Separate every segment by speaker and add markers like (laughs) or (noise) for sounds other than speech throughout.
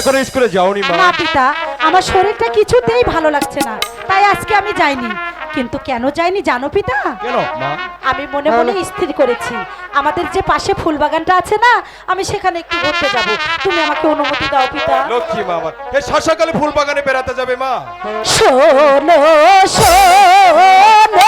Speaker 1: এখনও স্কুলে যাওনি মা।
Speaker 2: না পিতা আমার শরীরটা কিছুতেই ভালো লাগছে না। তাই আজকে আমি যাইনি। কিন্তু কেন যাইনি জানো পিতা?
Speaker 1: কেন মা?
Speaker 2: আমি মনে মনে স্থির করেছি। আমাদের যে পাশে ফুল বাগানটা আছে না আমি সেখানে একটু ঘুরতে যাব। তুমি আমাকে অনুমতি দাও পিতা।
Speaker 1: লক্ষ্মী মা আমার। এই ফুল বাগানে বেড়াতে যাবে মা।
Speaker 2: শোনো শোনো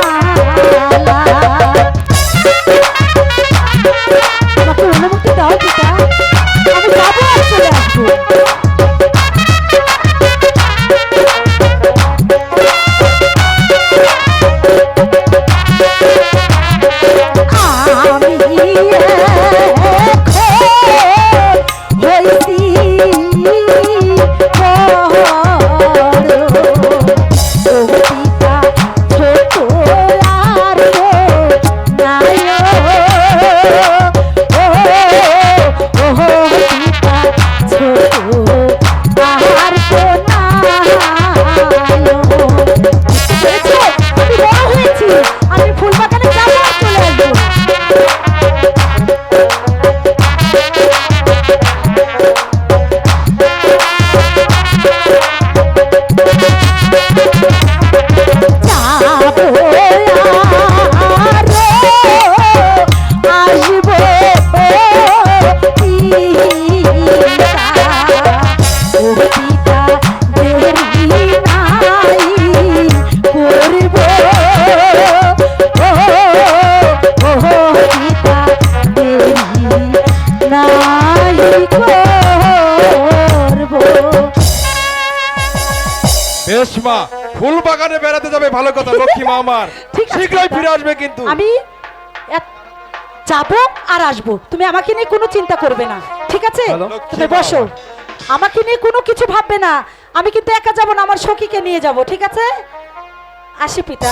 Speaker 2: tú. যাব
Speaker 1: বেশ মা ফুল বাগানে বেড়াতে যাবে ভালো কথা লক্ষ্মী মা আমার। (laughs) শীঘ্রই ফিরে আসবে কিন্তু।
Speaker 2: আমি যাব আর আসব। তুমি আমাকে নিয়ে কোনো চিন্তা করবে না ঠিক আছে? তুমি বসো। আমাকে নিয়ে কোনো কিছু ভাববে না। আমি কিন্তু একা যাব না আমার সখীকে নিয়ে যাব ঠিক আছে? আসি পিতা।